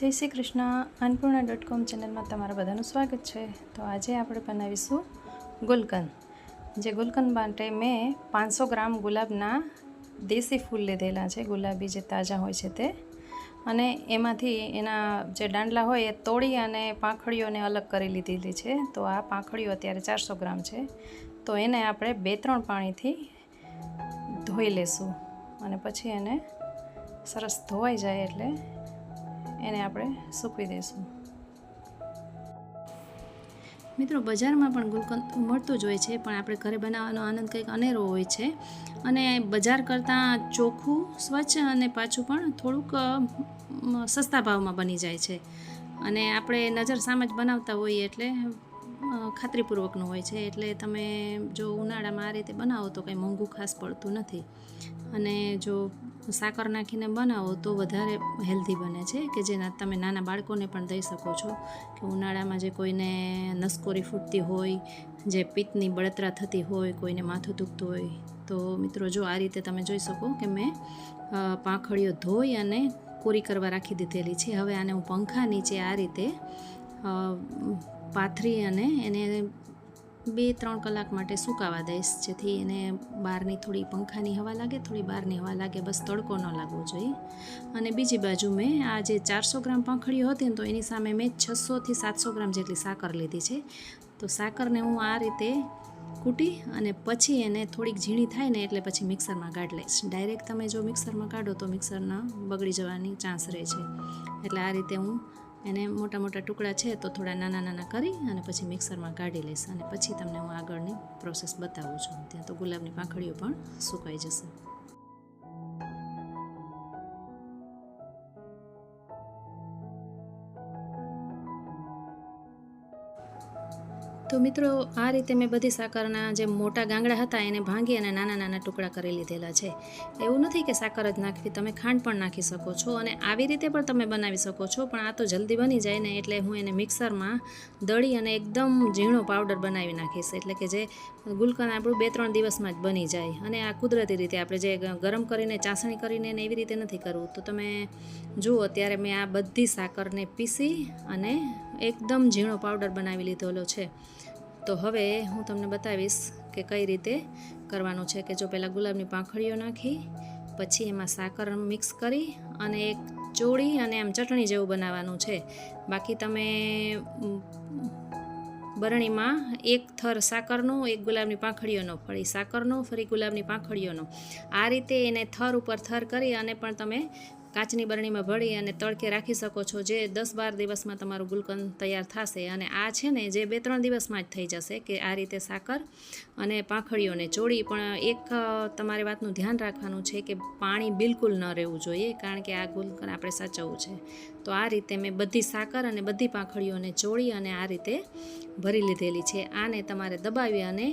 જય Shri Krishna, Annapurna dot com ચેનલમાં તમારા બધાનું સ્વાગત છે. તો આજે આપણે બનાવીશું ગુલકંદ. જે ગુલકંદ માટે મેં પાંચસો ગ્રામ ગુલાબના દેશી ફૂલ લીધેલા છે, ગુલાબી જે તાજા હોય છે તે. અને એમાંથી એના જે દાંડલા હોય એ તોડી અને પાંખડીઓને અલગ કરી લીધેલી છે. તો આ પાંખડીઓ અત્યારે ચારસો ગ્રામ છે. તો એને આપણે બે ત્રણ પાણીથી ધોઈ લેશું અને પછી એને સરસ ધોવાઈ જાય એટલે એને આપણે સૂકવી દઈશું. મિત્રો, બજારમાં પણ ગુલકંદ મળતું જ હોય છે, પણ આપણે ઘરે બનાવવાનો આનંદ કંઈક અનેરો હોય છે. અને બજાર કરતાં ચોખ્ખું, સ્વચ્છ અને પાછું પણ થોડુંક સસ્તા ભાવમાં બની જાય છે. અને આપણે નજર સામે જ બનાવતા હોઈએ એટલે ખાતરીપૂર્વકનું હોય છે. એટલે તમે જો ઉનાળામાં આ રીતે બનાવો તો કંઈ મોંઘું ખાસ પડતું નથી. અને જો સાકર નાખીને બનાવો તો વધારે હેલ્ધી બને છે કે જેના તમે નાના બાળકોને પણ દઈ શકો છો. કે ઉનાળામાં જે કોઈને નસકોરી ફૂટતી હોય, જે પિત્તની બળતરા થતી હોય, કોઈને માથું દુખતું હોય, તો મિત્રો જો આ રીતે તમે જોઈ શકો કે મેં પાંખડીઓ ધોઈ અને કોરી કરવા રાખી દીધેલી છે. હવે આને હું પંખા નીચે આ રીતે પાથરી અને એને બે, ત્રણ કલાક માટે સુકાવા દઈશ, જેથી એને બહારની થોડી પંખાની હવા લાગે, થોડી બહારની હવા લાગે, બસ તડકો ન લાગવો જોઈએ. અને બીજી બાજુ મેં આ જે ચારસો ગ્રામ પાંખડીઓ હતી ને, તો એની સામે મેં છસોથી સાતસો ગ્રામ જેટલી સાકર લીધી છે. તો સાકરને હું આ રીતે કૂટી અને પછી એને થોડીક ઝીણી થાય ને, એટલે પછી મિક્સરમાં કાઢ લઈશ. ડાયરેક્ટ તમે જો મિક્સરમાં કાઢો તો મિક્સરના બગડી જવાની ચાન્સ રહે છે. એટલે આ રીતે હું એને મોટા મોટા ટુકડા છે તો થોડા નાના નાના કરી અને પછી મિક્સરમાં કાઢી લઈશ અને પછી તમને હું આગળની પ્રોસેસ બતાવું છું. ત્યાં તો ગુલાબની પાંખડીઓ પણ સુકાઈ જશે. તો મિત્રો, આ રીતે મેં બધી સાકરના જે મોટા ગાંગડા હતા એને ભાંગી અને નાના નાના ટુકડા કરી લીધેલા છે. એવું નથી કે સાકર જ નાખવી, તમે ખાંડ પણ નાખી શકો છો અને આવી રીતે પણ તમે બનાવી શકો છો, પણ આ તો જલ્દી બની જાય ને એટલે હું એને મિક્સરમાં દળી અને એકદમ ઝીણો પાવડર બનાવી નાખીશ. એટલે કે જે ગુલકંદ આપણું બે ત્રણ દિવસમાં જ બની જાય. અને આ કુદરતી રીતે આપણે જે ગરમ કરીને, ચાસણી કરીને એવી રીતે નથી કરવું. તો તમે જુઓ ત્યારે મેં આ બધી સાકરને પીસી અને એકદમ ઝીણો પાવડર બનાવી લીધેલો છે. તો હવે હું તમને બતાવીશ કે કઈ રીતે કરવાનું છે કે જો પહેલાં ગુલાબની પાંખડીઓ નાખી, પછી એમાં સાકર મિક્સ કરી અને એક ચોળી અને આમ ચટણી જેવું બનાવવાનું છે. બાકી તમે બરણીમાં એક થર સાકરનો, એક ગુલાબની પાંખડીઓનો, ફરી સાકરનો, ફરી ગુલાબની પાંખડીઓનો. આ રીતે એને થર ઉપર થર કરી અને પણ તમે કાચની બરણીમાં ભળી અને તડકે રાખી શકો છો જે દસ બાર દિવસમાં તમારું ગુલકંદ તૈયાર થશે. અને આ છે ને જે બે ત્રણ દિવસમાં જ થઈ જશે કે આ રીતે સાકર અને પાંખડીઓને ચોળી. પણ એક તમારે વાતનું ધ્યાન રાખવાનું છે કે પાણી બિલકુલ ન રહેવું જોઈએ, કારણ કે આ ગુલકંદ આપણે સાચવવું છે. તો આ રીતે મેં બધી સાકર અને બધી પાંખડીઓને ચોળી અને આ રીતે ભરી લીધેલી છે. આને તમારે દબાવી અને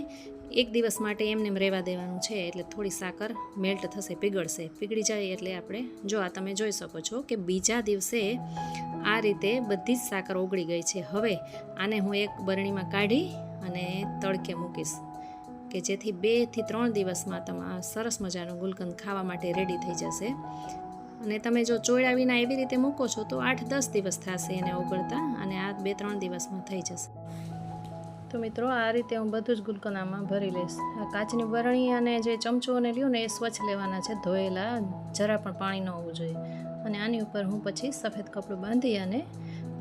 એક દિવસ માટે એમને એમ રહેવા દેવાનું છે એટલે થોડી સાકર મેલ્ટ થશે, પીગળશે. પીગળી જાય એટલે આપણે, જો આ તમે જોઈ શકો છો કે બીજા દિવસે આ રીતે બધી જ સાકર ઓગળી ગઈ છે. હવે આને હું એક બરણીમાં કાઢી અને તડકે મૂકીશ કે જેથી બેથી ત્રણ દિવસમાં તમારા સરસ મજાનું ગુલકંદ ખાવા માટે રેડી થઈ જશે. અને તમે જો ચોળ્યા વિના એવી રીતે મૂકો છો તો આઠ દસ દિવસ થશે એને ઓગળતા અને આ બે ત્રણ દિવસમાં થઈ જશે. તો મિત્રો, આ રીતે હું બધું જ ગુલકનામાં ભરી લઈશ. આ કાચની બરણી અને જે ચમચોને લ્યો ને, એ સ્વચ્છ લેવાના છે. ધોયેલા, જરા પણ પાણી ન હોવું જોઈએ. અને આની ઉપર હું પછી સફેદ કપડું બાંધી અને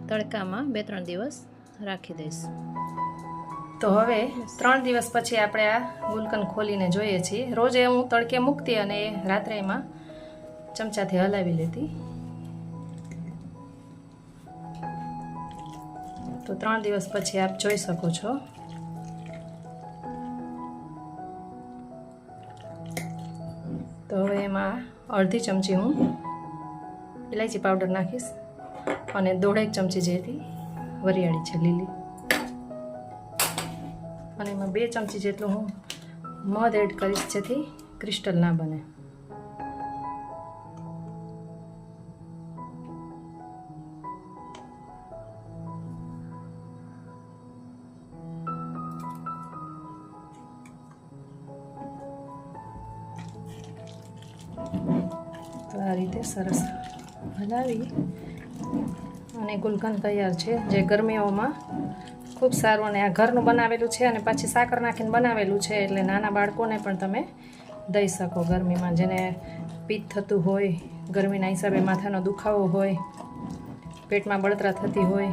તડકામાં બે ત્રણ દિવસ રાખી દઈશ. તો હવે ત્રણ દિવસ પછી આપણે આ ગુલકન ખોલીને જોઈએ છીએ. રોજે હું તડકે મૂકતી અને રાત્રે એમાં ચમચાથી હલાવી લેતી. તો ત્રણ દિવસ પછી આપ જોઈ શકો છો. તો હવે એમાં અડધી ચમચી હું ઇલાયચી પાવડર નાખીશ અને દોઢેક ચમચી જેટલી વરિયાળી છે લીલી. અને એમાં બે ચમચી જેટલું હું મધ એડ કરીશ જેથી ક્રિસ્ટલ ના બને. રીતે સરસ બનાવી અને ગુલકંદ તૈયાર છે, જે ગરમીઓમાં ખૂબ સારું અને આ ઘરનું બનાવેલું છે અને પાછી સાકર નાખીને બનાવેલું છે, એટલે નાના બાળકોને પણ તમે દઈ શકો ગરમીમાં. જેને પિત્ત થતું હોય, ગરમીના હિસાબે માથાનો દુખાવો હોય, પેટમાં બળતરા થતી હોય,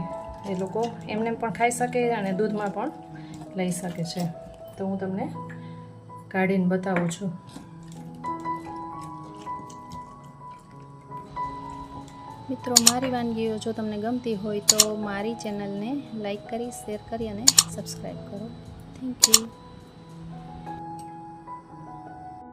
એ લોકો એમને પણ ખાઈ શકે અને દૂધમાં પણ લઈ શકે છે. તો હું તમને કાઢીને બતાવું છું. મિત્રો, મારી વાનગીઓ જો તમને ગમતી હોય તો મારી ચેનલને લાઈક કરી, શેર કરી અને સબસ્ક્રાઈબ કરો. Thank you